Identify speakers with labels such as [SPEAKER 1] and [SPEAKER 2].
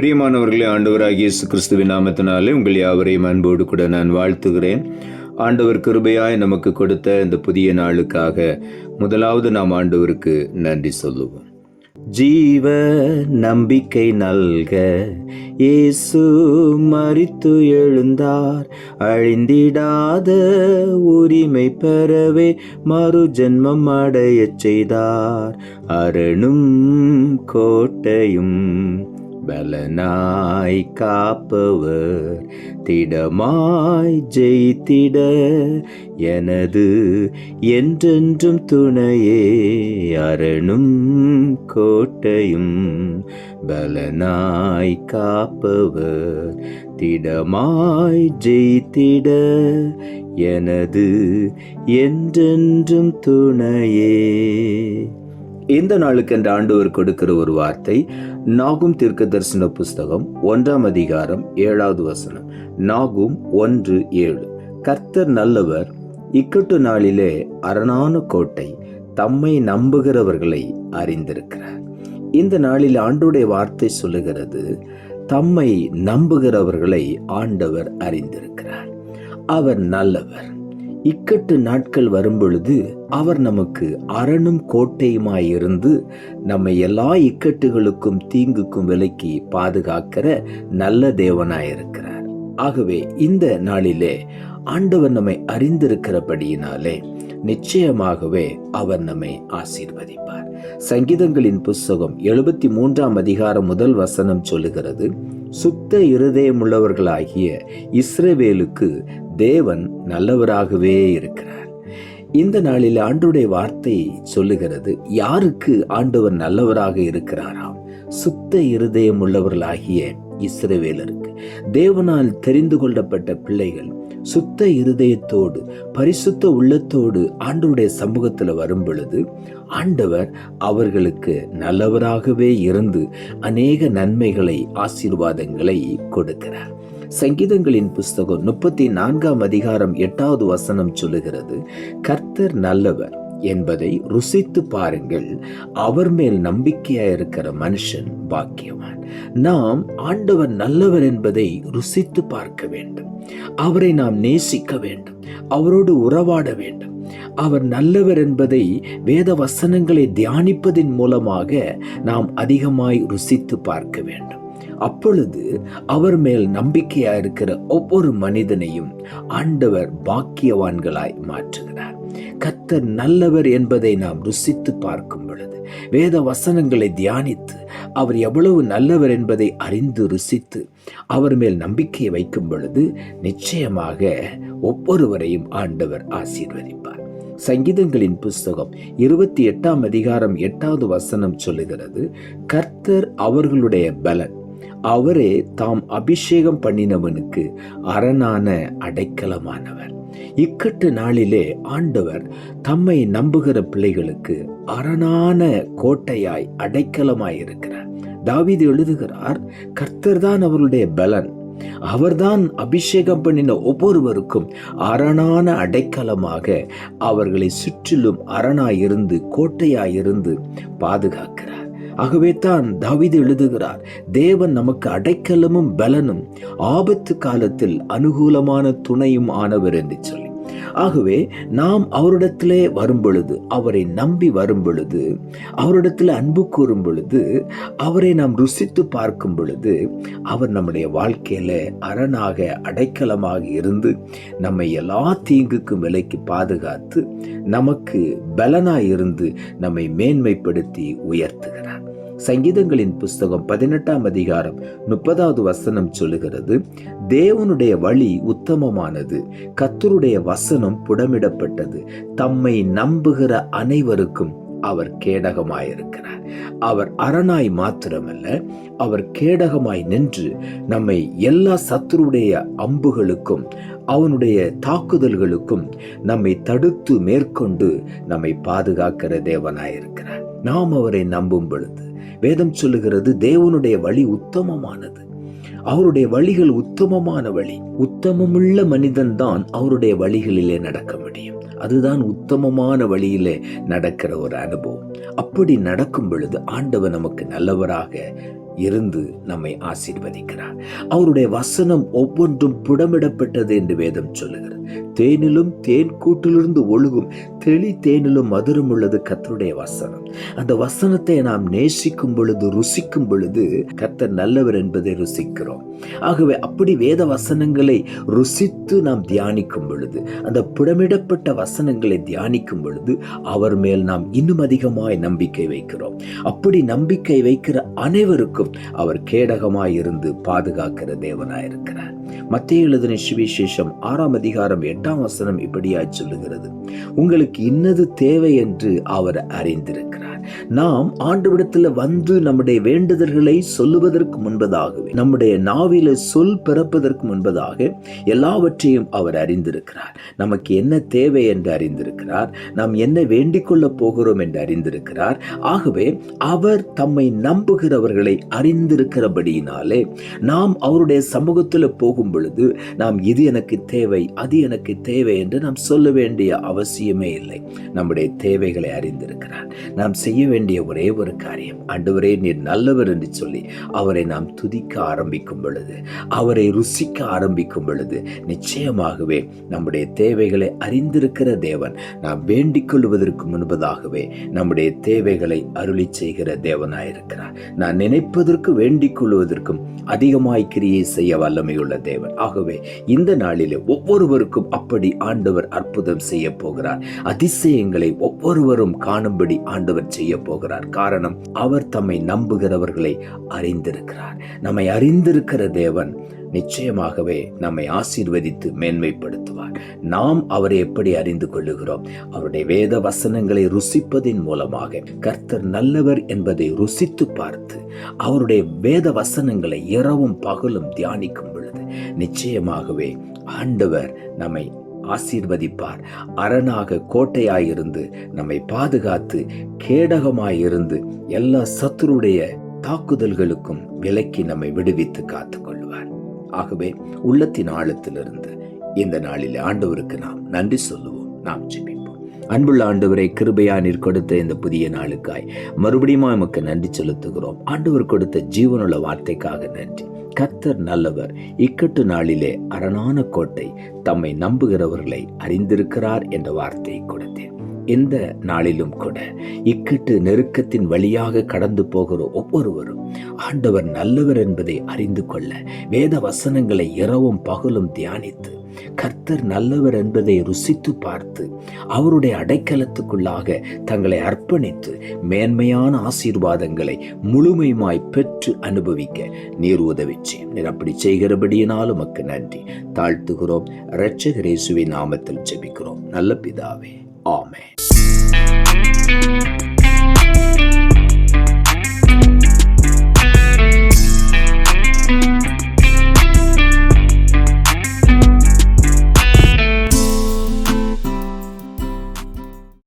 [SPEAKER 1] பிரியமானவர்களே ஆண்டவராகிய இயேசு கிறிஸ்துவின் நாமத்தினாலே உங்கள் யாவரையும் அன்போடு கூட நான் வாழ்த்துகிறேன். ஆண்டவர் கிருபையாய் நமக்கு கொடுத்த இந்த புதிய நாளுக்காக முதலாவது நாம் ஆண்டவருக்கு நன்றி சொல்லுவோம். ஜீவ நம்பிக்கை நல்க இயேசு மறித்து எழுந்தார். அழிந்திடாத உரிமை பெறவே மறு ஜென்மம் அடையச் செய்தார். அரணும் கோட்டையும் பலனாய் காப்பவர் திடமாய் ஜெயித்திட எனது என்றென்றும் துணையே அரணும் கோட்டையும் பலனாய் காப்பவர் திடமாய் ஜெயித்திட எனது என்றென்றும் துணையே. இந்த நாளுக்கு என்று ஆண்டவர் கொடுக்கிற ஒரு வார்த்தை நாகும் தீர்க்க தரிசன புஸ்தகம் ஒன்றாம் அதிகாரம் ஏழாவது வசனம். நாகும் ஒன்று ஏழு. கர்த்தர் நல்லவர் இக்கட்டு நாளிலே அரணான கோட்டை தம்மை நம்புகிறவர்களை அறிந்திருக்கிறார். இந்த நாளில் ஆண்டுடைய வார்த்தை சொல்லுகிறது தம்மை நம்புகிறவர்களை ஆண்டவர் அறிந்திருக்கிறார். அவர் நல்லவர். இக்கட்டு நாட்கள் வரும்பொழுது அவர் நமக்கு அரணும் கோட்டையுமாயிருந்து நம்மை எல்லா இக்கட்டுகளுக்கும் தீங்குக்கும் விலக்கி பாதுகாக்கிற நல்ல தேவனாயிருக்கிறார். ஆகவே இந்த நாளிலே ஆண்டவர் நம்மை அறிந்திருக்கிறபடியினாலே நிச்சயமாகவே அவர் நம்மை ஆசீர்வதிப்பார். சங்கீதங்களின் புஸ்தகம் எழுபத்தி மூன்றாம் அதிகாரம் முதல் வசனம் சொல்லுகிறது சுத்த இருதயமுள்ளவர்களாகிய இஸ்ரவேலுக்கு தேவன் நல்லவராகவே இருக்கிறார். இந்த நாளில் ஆண்டுடைய வார்த்தை சொல்லுகிறது யாருக்கு ஆண்டவர் நல்லவராக இருக்கிறாராம்? சுத்த இருதயம் உள்ளவர்களாகிய இஸ்ரவேலருக்கு. தேவனால் தெரிந்து கொள்ளப்பட்ட பிள்ளைகள் சுத்த இருதயத்தோடு பரிசுத்த உள்ளத்தோடு ஆண்டவருடைய சமூகத்தில் வரும் பொழுது ஆண்டவர் அவர்களுக்கு நல்லவராகவே இருந்து அநேக நன்மைகளை ஆசீர்வாதங்களை கொடுக்கிறார். சங்கீதங்களின் புஸ்தகம் முப்பத்தி நான்காம் அதிகாரம் எட்டாவது வசனம் சொல்லுகிறது கர்த்தர் நல்லவர் என்பதை ருசித்து பாருங்கள். அவர் மேல் நம்பிக்கையா இருக்கிற மனுஷன் பாக்கியவான். நாம் ஆண்டவர் நல்லவர் என்பதை ருசித்து பார்க்க வேண்டும். அவரை நாம் நேசிக்க வேண்டும். அவரோடு உறவாட வேண்டும். அவர் நல்லவர் என்பதை வேத வசனங்களை தியானிப்பதின் மூலமாக நாம் அதிகமாய் ருசித்து பார்க்க வேண்டும். அப்பொழுது அவர் மேல் நம்பிக்கையா இருக்கிற ஒவ்வொரு மனிதனையும் ஆண்டவர் பாக்கியவான்களாய் மாற்றுகிறார். கர்த்தர் நல்லவர் என்பதை நாம் ருசித்து பார்க்கும் பொழுது வேத வசனங்களை தியானித்து அவர் எவ்வளவு நல்லவர் என்பதை அறிந்து ருசித்து அவர் மேல் நம்பிக்கையை வைக்கும் பொழுது நிச்சயமாக ஒவ்வொருவரையும் ஆண்டவர் ஆசீர்வதிப்பார். சங்கீதங்களின் புஸ்தகம் இருபத்தி எட்டாம் அதிகாரம் எட்டாவது வசனம் சொல்லுகிறது கர்த்தர் அவர்களுடைய பலன் அவரே தாம் அபிஷேகம் பண்ணினவனுக்கு அரணான அடைக்கலமானவர். இக்கட்டு நாளிலே ஆண்டவர் தம்மை நம்புகிற பிள்ளைகளுக்கு அரணான கோட்டையாய் அடைக்கலமாய் இருக்கிறார் தாவீது எழுதுகிறார் கர்த்தர் தான் அவருடைய பலன். அவர்தான் அபிஷேகம் பண்ணின ஒவ்வொருவருக்கும் அரணான அடைக்கலமாக அவர்களை சுற்றிலும் அரணாயிருந்து கோட்டையாயிருந்து பாதுகாக்கிறார். ஆகவே தான் தாவிது எழுதுகிறார் தேவன் நமக்கு அடைக்கலமும் பலனும் ஆபத்து காலத்தில் அனுகூலமான துணையும் ஆனவர் என்று சொல்லி. ஆகவே நாம் அவரிடத்திலே வரும் பொழுது அவரை நம்பி வரும் பொழுது அவரிடத்தில் அன்பு கூறும் பொழுது அவரை நாம் ருசித்து பார்க்கும் பொழுது அவர் நம்முடைய வாழ்க்கையில அரணாக அடைக்கலமாக இருந்து நம்மை எல்லா தீங்குக்கும் விலைக்கு பாதுகாத்து நமக்கு பலனாய் இருந்து நம்மை மேன்மைப்படுத்தி உயர்த்துகிறார். சங்கீதங்களின் புஸ்தகம் பதினெட்டாம் அதிகாரம் முப்பதாவது வசனம் சொல்லுகிறது தேவனுடைய வழி உத்தமமானது கத்தருடைய வசனம் புடமிடப்பட்டது தம்மை நம்புகிற அனைவருக்கும் அவர் கேடகமாயிருக்கிறார். அவர் அரணாய் மாத்திரமல்ல அவர் கேடகமாய் நின்று நம்மை எல்லா சத்துருடைய அம்புகளுக்கும் அவனுடைய தாக்குதல்களுக்கும் நம்மை தடுத்து மேற்கொண்டு நம்மை பாதுகாக்கிற தேவனாயிருக்கிறார். நாம் அவரை நம்பும் பொழுது வேதம் சொல்லுகிறது தேவனுடைய வழி உத்தமமானது. அவருடைய வழிகள் உத்தமமான வழி. உத்தமமுள்ள மனிதன் தான் அவருடைய வழிகளிலே நடக்க முடியும். அதுதான் உத்தமமான வழியிலே நடக்கிற ஒரு அனுபவம். அப்படி நடக்கும் பொழுது ஆண்டவர் நமக்கு நல்லவராக இருந்து நம்மை ஆசீர்வதிக்கிறார். அவருடைய வசனம் ஒவ்வொன்றும் புடமிடப்பட்டது என்று வேதம் சொல்லுகிறது. தேனிலும் தேன் கூட்டிலிருந்து ஒழுகும் தெளி தேனிலும் மதுரம் உள்ளது கத்தருடைய வசனம். அந்த வசனத்தை நாம் நேசிக்கும் பொழுது ருசிக்கும் பொழுது கத்தர் நல்லவர் என்பதை ருசிக்கிறோம். ஆகவே அப்படி வேத வசனங்களை ருசித்து நாம் தியானிக்கும் பொழுது அந்த புடமிடப்பட்ட வசனங்களை தியானிக்கும் பொழுது அவர் மேல் நாம் இன்னும் அதிகமாய் நம்பிக்கை வைக்கிறோம். அப்படி நம்பிக்கை வைக்கிற அனைவருக்கும் அவர் கேடகமாயிருந்து பாதுகாக்கிற தேவனாயிருக்கிறார். மத்திய எழுதின சுவிசேஷம் ஆறாம் அதிகாரம் எட்டாம் வசனம் இப்படியாய் சொல்லுகிறது. உங்களுக்கு இன்னது தேவை என்று அவர் அறிந்திருக்கிறார். நாம் ஆண்டவிடத்தில் வந்து நம்முடைய வேண்டுதல்களை சொல்லுவதற்கு முன்பதாகவே நம்முடைய நாவில சொல் பிறப்பதற்கு முன்பதாக எல்லாவற்றையும் அவர் அறிந்திருக்கிறார். நமக்கு என்ன தேவை என்று அறிந்திருக்கிறார். நாம் என்ன வேண்டிக் கொள்ளப் போகிறோம் என்று அறிந்திருக்கிறார். ஆகவே அவர் தம்மை நம்புகிறவர்களை அறிந்திருக்கிறபடியினாலே நாம் அவருடைய சமூகத்தில் போகும் பொழுது நாம் இது எனக்கு தேவை அது எனக்கு தேவை என்று நாம் சொல்ல வேண்டிய அவசியமே இல்லை. நம்முடைய தேவைகளை அறிந்திருக்கிறார். நாம் செய்ய வேண்டிய ஒரே ஒரு காரியம். ஆண்டவரே நீர் நல்லவர் என்று சொல்லி அவரை நாம் துதிக்க ஆரம்பிக்கும் பொழுது அவரை ருசிக்க ஆரம்பிக்கும் பொழுது நிச்சயமாகவே நம்முடைய தேவைகளை அறிந்திருக்கிற தேவன் நாம் வேண்டிக் கொள்வதற்கு முன்பதாகவே நம்முடைய தேவைகளை அருளி செய்கிற தேவனாயிருக்கிறார். நான் நினைப்பதற்கு வேண்டிக் கொள்வதற்கும் அதிகமாய் கிரியை செய்ய வல்லமையுள்ள தேவன். ஆகவே இந்த நாளிலே ஒவ்வொருவருக்கும் அப்படி ஆண்டவர் அற்புதம் செய்ய போகிறார். அதிசயங்களை ஒவ்வொருவரும் காணும்படி ஆண்டவர் செய்ய போகிறார். காரணம் அவர் தம்மை நம்புகிறவர்களை அறிந்திருக்கிறார். நம்மை அறிந்திருக்கிற தேவன் நிச்சயமாகவே நம்மை ஆசீர்வதித்து மேன்மைப்படுத்துவார். நாம் அவரை எப்படி அறிந்து கொள்ளுகிறோம்? அவருடைய வேத வசனங்களை ருசிப்பதின் மூலமாக. கர்த்தர் நல்லவர் என்பதை ருசித்து பார்த்து அவருடைய வேத வசனங்களை இரவும் பகலும் தியானிக்கும் பொழுது நிச்சயமாகவே ஆண்டவர் நம்மை ஆசீர்வதிப்பார். அரணாக கோட்டையாயிருந்து நம்மை பாதுகாத்து கேடகமாயிருந்து எல்லா சத்துருடைய தாக்குதல்களுக்கும் விலக்கி நம்மை விடுவித்து காத்துக்கொள்வார். ஆகவே உள்ளத்தின் ஆழத்திலிருந்து இந்த நாளில் ஆண்டவருக்கு நாம் நன்றி சொல்லுவோம் நாம் ஜெபிப்போம். அன்புள்ள ஆண்டவரை கிருபையா நீர் கொடுத்த இந்த புதிய நாளுக்காய் மறுபடியும் நமக்கு நன்றி செலுத்துகிறோம். ஆண்டவர் கொடுத்த ஜீவனுள்ள வார்த்தைக்காக நன்றி. கர்த்தர் நல்லவர். இக்கட்டு நாளிலே அரணான கோட்டை தம்மை நம்புகிறவர்களை அறிந்திருக்கிறார் என்ற வார்த்தையை கொடுத்தேன். எந்த நாளிலும் கூட இக்கட்டு நெருக்கத்தின் வழியாக கடந்து போகிற ஒவ்வொருவரும் ஆண்டவர் நல்லவர் என்பதை அறிந்து கொள்ள வேத வசனங்களை இரவும் பகலும் தியானித்து கர்த்தர் நல்லவர் என்பதை ருசித்து பார்த்து அவருடைய அடைக்கலத்துக்குள்ளாக தங்களை அர்ப்பணித்து மேன்மையான ஆசீர்வாதங்களை முழுமையுமாய் பெற்று அனுபவிக்க நீர் உதவிச்சு நீர் அப்படி செய்கிறபடியினாலும் உமக்கு நன்றி. தாழ்த்துகிறோம். இரட்சகரேசுவின் நாமத்தில் ஜெபிக்கிறோம். நல்ல பிதாவே. ஆமென்.